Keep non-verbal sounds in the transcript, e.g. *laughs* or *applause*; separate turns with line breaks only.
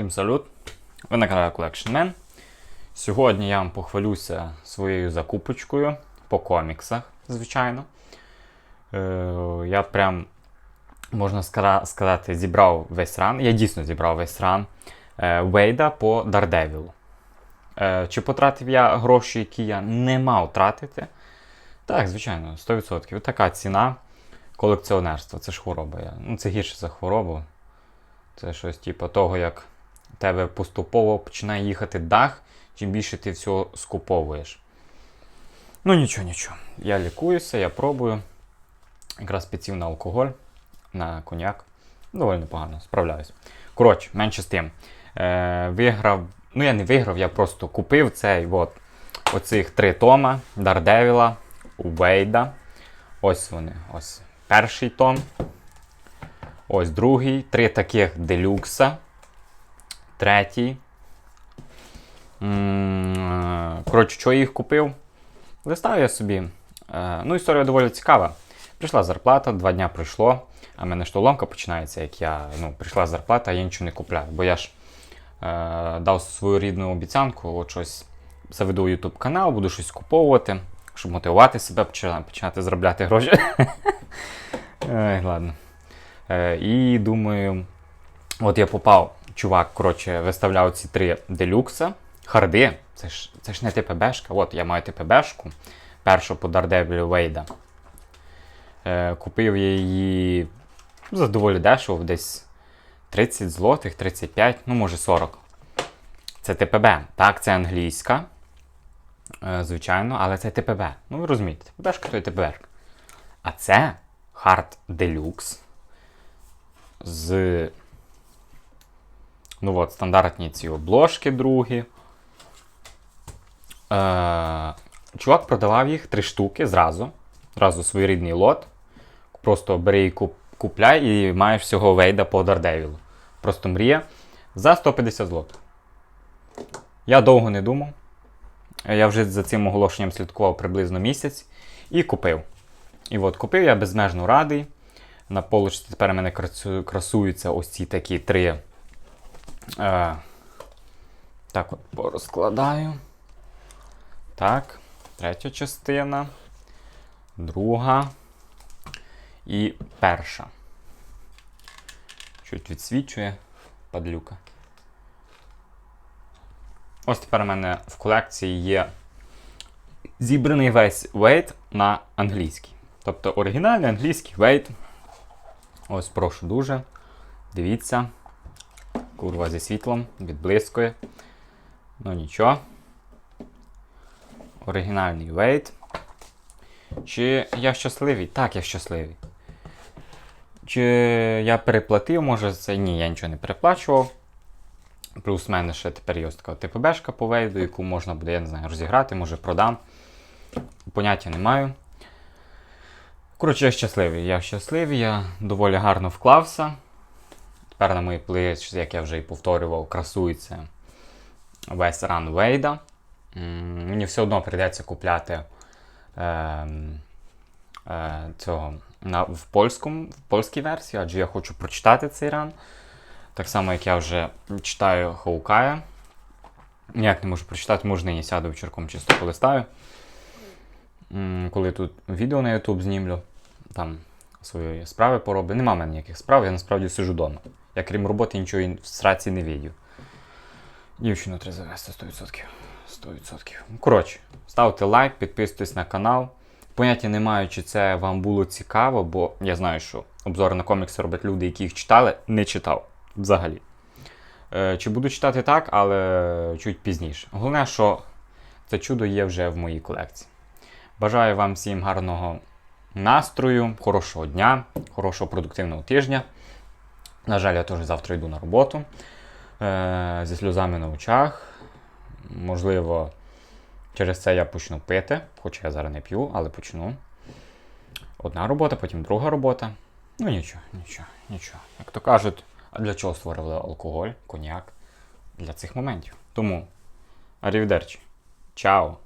Всім салют! Ви на каналі Collection Man. Сьогодні я вам похвалюся своєю закупочкою по коміксах, звичайно. Е, я прям, можна сказати, зібрав весь ран. Я дійсно зібрав весь ран е, Вейда по Дардевілу. Чи потратив я гроші, які я не мав тратити? Так, звичайно, 100%. Така ціна колекціонерства. Це ж хвороба. Ну, це гірше за хворобу. Це щось типу того, як тебе поступово починає їхати дах, чим більше ти всього скуповуєш. Ну нічого, нічого. Я лікуюся, я пробую. Якраз підсів на алкоголь, на коньяк. Доволі непогано, справляюсь. Коротше, менше з тим. Е, виграв. Ну, я не виграв, я просто купив цей от, оцих три тома Дардевіла, Уейда. Ось вони. Ось перший том. Ось другий, три таких делюкса. Третій. Е, Коротше, що я їх купив? Листав я собі. Е, Ну, історія доволі цікава. Прийшла зарплата, два дня пройшло, а в мене ж то ломка починається, як я ну, прийшла зарплата, а я нічого не купляю. Бо я ж е, дав свою рідну обіцянку, от щось заведу YouTube канал, буду щось куповувати, щоб мотивувати себе, починати, починати заробляти гроші. *laughs* Ладно. Е, і думаю, от я попав, чувак, коротше, виставляв ці три делюкса. Харди, це ж, це ж не ТПБшка. От я маю ТПБшку, першу по Daredevil Вейда. Е, купив я її за доволі дешево, десь 30 злотих, 35, ну може 40. Це ТПБ. Так, це англійська. Е, звичайно, але це ТПБ. Ну ви розумієте, ТПБшка то є ТПБшка. А це Hard Deluxe з. Ну от, стандартні ці обложки другі. Е, чувак продавав їх три штуки зразу. Зразу своєрідний лот. Просто бери і куп, купляй і маєш всього вейда по Дардевілу. Просто мрія. За 150 злотих. Я довго не думав. Я вже за цим оголошенням слідкував приблизно місяць і купив. І от купив я безмежно радий. На полочці тепер у мене красуються ось ці такі три. Е, так от порозкладаю. Так, третя частина, друга і перша. Чуть відсвічує падлюка. Ось тепер у мене в колекції є зібраний весь вейт на англійський. Тобто оригінальний англійський вейт. Ось прошу дуже. Дивіться. Курва зі світлом, відблискує. Ну нічого. Оригінальний вейт. Чи я щасливий? Так, я щасливий. Чи я переплатив, може, це? Ні, я нічого не переплачував. Плюс в мене ще тепер є ось така ТПБшка по вейду, яку можна буде, я не знаю, розіграти, може продам. Поняття не маю. Коротше, я щасливий. Я щасливий, я доволі гарно вклався. Тепер на моїй плейлисті, як я вже і повторював, красується весь ран Вейда. Мені все одно прийдеться купляти е, е, цього на, в, польському, в польській версії, адже я хочу прочитати цей ран. Так само, як я вже читаю Хоукая. Ніяк не можу прочитати, може нині сяду вечірком чисто полистаю. Коли тут відео на YouTube знімлю, там свої справи пороблю. Нема в мене ніяких справ, я насправді сижу вдома. Я крім роботи нічого в сраці не відео. Дівчину треба завести 100%. 100%. Ну, Коротше, ставте лайк, підписуйтесь на канал. Поняття не маю, чи це вам було цікаво, бо я знаю, що обзори на комікси роблять люди, які їх читали, не читав взагалі. Е, чи буду читати так, але чуть пізніше. Головне, що це чудо є вже в моїй колекції. Бажаю вам всім гарного настрою, хорошого дня, хорошого продуктивного тижня. На жаль, я теж завтра йду на роботу е, зі сльозами на очах. Можливо, через це я почну пити, хоча я зараз не п'ю, але почну. Одна робота, потім друга робота. Ну нічого, нічого, нічого. Як то кажуть, а для чого створили алкоголь, коньяк? Для цих моментів. Тому, арівдерчі. Чао!